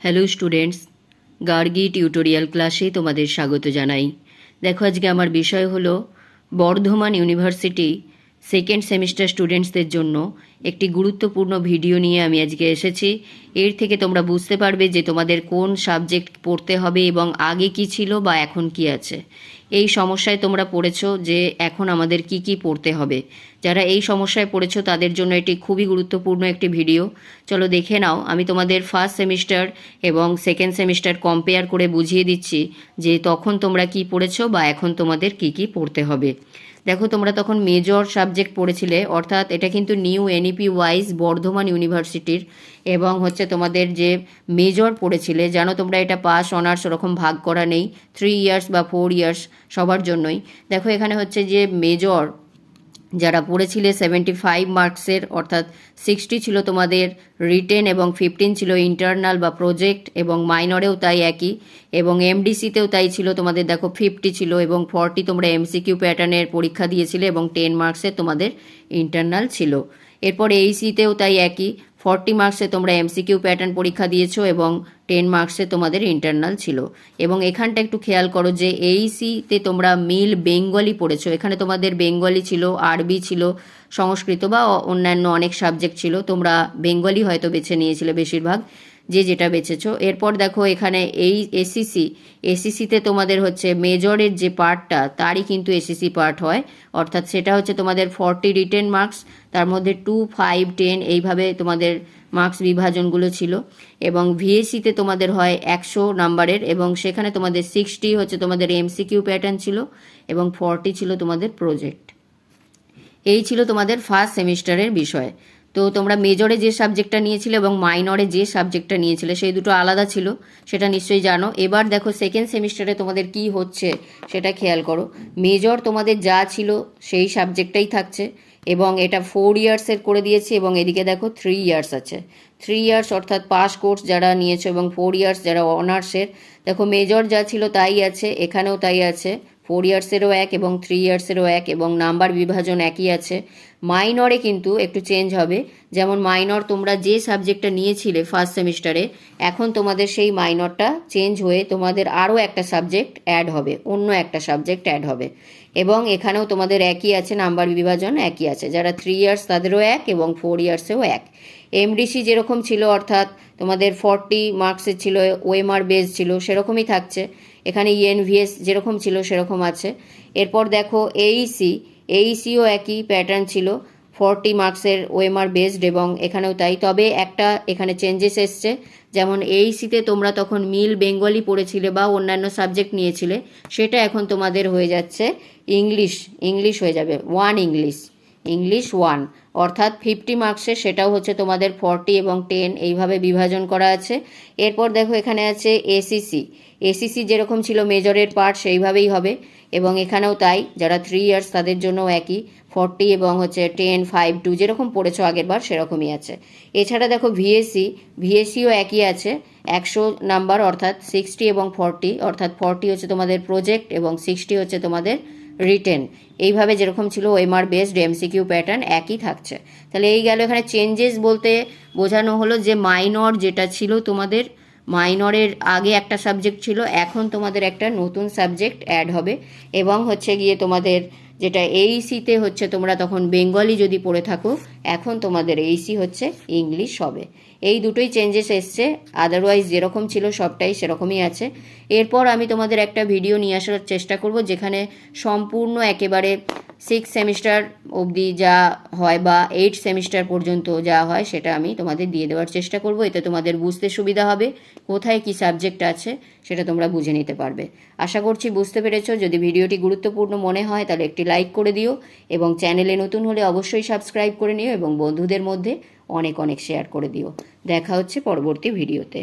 Hello students Gargi tutorial ক্লাসে তোমাদের স্বাগত জানাই। দেখো, আজকে আমার বিষয় হলো বর্ধমান ইউনিভার্সিটি সেকেন্ড সেমিস্টার স্টুডেন্টসদের জন্য একটি গুরুত্বপূর্ণ ভিডিও নিয়ে আমি আজকে এসেছি। এর থেকে তোমরা বুঝতে পারবে যে তোমাদের কোন সাবজেক্ট পড়তে হবে এবং আগে কি ছিল বা এখন কি আছে। এই সমস্যায় তোমরা পড়েছো যে এখন আমাদের কি কি পড়তে হবে। যারা এই সমস্যায় পড়েছো, তাদের জন্য এটি খুবই গুরুত্বপূর্ণ একটি ভিডিও চলো দেখে নাও, আমি তোমাদের ফার্স্ট সেমিস্টার এবং সেকেন্ড সেমিস্টার কম্পেয়ার করে বুঝিয়ে দিচ্ছি যে তখন তোমরা কি পড়েছো বা এখন তোমাদের কি কি পড়তে হবে। দেখো, তোমরা তখন মেজর সাবজেক্ট পড়েছিলে, অর্থাৎ এটা কিন্তু নিউ এনইপি ওয়াইজ বর্ধমান ইউনিভার্সিটির এবং হচ্ছে তোমাদের যে মেজর পড়েছিলে, জানো তোমরা এটা পাস অনার্স ওরকম ভাগ করা নেই থ্রি ইয়ার্স বা ফোর ইয়ার্স সবার জন্যই। দেখো, এখানে হচ্ছে যে মেজর যারা পড়েছিলে সেভেন্টি ফাইভ মার্কসের অর্থাৎ সিক্সটি ছিল তোমাদের রিটেন এবং ফিফটিন ছিল ইন্টারনাল বা প্রজেক্ট এবং মাইনরেও তাই একই এবং এমডিসিতেও তাই ছিল তোমাদের, দেখো ফিফটি ছিল এবং ফর্টি তোমরা এমসিকিউ প্যাটার্নের পরীক্ষা দিয়েছিলে এবং টেন মার্কসের তোমাদের ইন্টারনাল ছিল। এরপর এইসিতেও তাই একই। ফর্টি মার্কসে তোমরা এমসিকিউ প্যাটার্ন পরীক্ষা দিয়েছ এবং টেন মার্কসে তোমাদের ইন্টারনাল ছিল। এবং এখানটা একটু খেয়াল করো যে এইসিতে তোমরা মিল বেঙ্গলি পড়েছো। এখানে তোমাদের বেঙ্গলি ছিল, আরবি ছিল, সংস্কৃত বা অন্যান্য অনেক সাবজেক্ট ছিল। তোমরা বেঙ্গলি হয়তো বেছে নিয়েছিলে বেশিরভাগ। যে যেটা বেছেছো। এরপর দেখো এখানে এই এসিসি এসিসিতে তোমাদের হচ্ছে মেজরের যে পার্টটা তারই কিন্তু এসিসি পার্ট হয়। অর্থাৎ সেটা হচ্ছে তোমাদের ফর্টি রিটেন মার্কস তার মধ্যে টু ফাইভ টেন এইভাবে তোমাদের মার্কস বিভাজনগুলো ছিল। এবং ভিএসিতে তোমাদের হয় একশো নাম্বারের এবং সেখানে তোমাদের সিক্সটি হচ্ছে তোমাদের এমসিকিউ প্যাটার্ন ছিল এবং ফর্টি ছিল তোমাদের প্রজেক্ট এই ছিল তোমাদের ফার্স্ট সেমিস্টারের বিষয়। তো তোমরা মেজরে যে সাবজেক্টটা নিয়েছিলে এবং মাইনরে যে সাবজেক্টটা নিয়েছিলে, সেই দুটো আলাদা ছিল, সেটা নিশ্চয়ই জানো। এবার দেখো সেকেন্ড সেমিস্টারে তোমাদের কি হচ্ছে, সেটা খেয়াল করো। মেজর তোমাদের যা ছিল, সেই সাবজেক্টটাই থাকছে এবং এটা ফোর ইয়ার্সের করে দিয়েছে এবং এদিকে দেখো থ্রি ইয়ার্স আছে। থ্রি ইয়ার্স অর্থাৎ পাস কোর্স যারা নিয়েছো এবং ফোর ইয়ার্স যারা অনার্সের দেখো মেজর যা ছিল তাই আছে, এখানেও তাই আছে। ফোর ইয়ার্সেরও এক এবং থ্রি ইয়ার্সেরও এক এবং নাম্বার বিভাজন একই আছে। মাইনরে কিন্তু একটু চেঞ্জ হবে। যেমন মাইনর তোমরা যে সাবজেক্টটা নিয়েছিলে ফার্স্ট সেমিস্টারে, এখন তোমাদের সেই মাইনরটা চেঞ্জ হয়ে তোমাদের আরও একটা সাবজেক্ট অ্যাড হবে, অন্য একটা সাবজেক্ট অ্যাড হবে। এবং এখানেও তোমাদের একই আছে, নাম্বার বিভাজন একই আছে। যারা থ্রি ইয়ার্স তাদেরও এক এবং ফোর ইয়ার্সেও এক। এমডিসি যেরকম ছিল, অর্থাৎ তোমাদের ফর্টি মার্কসের ছিল, ওএমআর বেস ছিল, সেরকমই থাকছে। এখানে ইএনভিএস যেরকম ছিল, সেরকম আছে। এরপর দেখো এইসি এইসিও একই প্যাটার্ন ছিল ফর্টি মার্কসের ওএমআর বেসড এবং এখানেও তাই। তবে একটা এখানে চেঞ্জেস এসছে, যেমন এইসিতে তোমরা তখন মিল বেঙ্গলি পড়েছিলে বা অন্যান্য সাবজেক্ট নিয়েছিলে, সেটা এখন তোমাদের হয়ে যাচ্ছে ইংলিশ ইংলিশ হয়ে যাবে ওয়ান ইংলিশ ইংলিশ ওয়ান অর্থাৎ ফিফটি মার্কসের সেটাও হচ্ছে তোমাদের ফর্টি এবং টেন এইভাবে বিভাজন করা আছে। এরপর দেখো এখানে আছে এসিসি এসিসি যেরকম ছিল মেজরের পার্ট সেইভাবেই হবে। এবং এখানেও তাই, যারা থ্রি ইয়ার্স তাদের জন্যও একই। ফর্টি এবং হচ্ছে টেন ফাইভ টু যেরকম পড়েছো আগের বার সেরকমই আছে। এছাড়া দেখো ভিএসসি ভিএসসিও একই আছে। একশো নাম্বার অর্থাৎ সিক্সটি এবং ফর্টি অর্থাৎ ফর্টি হচ্ছে তোমাদের প্রজেক্ট এবং সিক্সটি হচ্ছে তোমাদের রিটেন এইভাবে যেরকম ছিল ওএমআর বেসড এমসিকিউ প্যাটার্ন একই থাকছে। তাহলে এই গেল এখানে চেঞ্জেস বলতে বোঝানো হলো যে মাইনর যেটা ছিল তোমাদের মাইনরের আগে একটা সাবজেক্ট ছিল, এখন তোমাদের একটা নতুন সাবজেক্ট অ্যাড হবে। এবং হচ্ছে গিয়ে তোমাদের যেটা এইসিতে হচ্ছে, তোমরা তখন বেঙ্গলি যদি পড়ে থাকো, এখন তোমাদের এইসি হচ্ছে ইংলিশ হবে। এই দুটোই চেঞ্জেস এসছে আদারওয়াইজ যেরকম ছিল সবটাই সেরকমই আছে। এরপর আমি তোমাদের একটা ভিডিও নিয়ে আসার চেষ্টা করব, যেখানে সম্পূর্ণ একেবারে সিক্স সেমিস্টার অবধি যা হয় বা এইট সেমিস্টার পর্যন্ত যা হয় সেটা আমি তোমাদের দিয়ে দেওয়ার চেষ্টা করব। এতে তোমাদের বুঝতে সুবিধা হবে কোথায় কি সাবজেক্ট আছে সেটা তোমরা বুঝে নিতে পারবে। আশা করছি বুঝতে পেরেছ। যদি ভিডিওটি গুরুত্বপূর্ণ মনে হয় তাহলে একটি লাইক করে দিও এবং চ্যানেলে নতুন হলে অবশ্যই সাবস্ক্রাইব করে নিও এবং বন্ধুদের মধ্যে অনেক অনেক শেয়ার করে দিও। দেখা হচ্ছে পরবর্তী ভিডিওতে।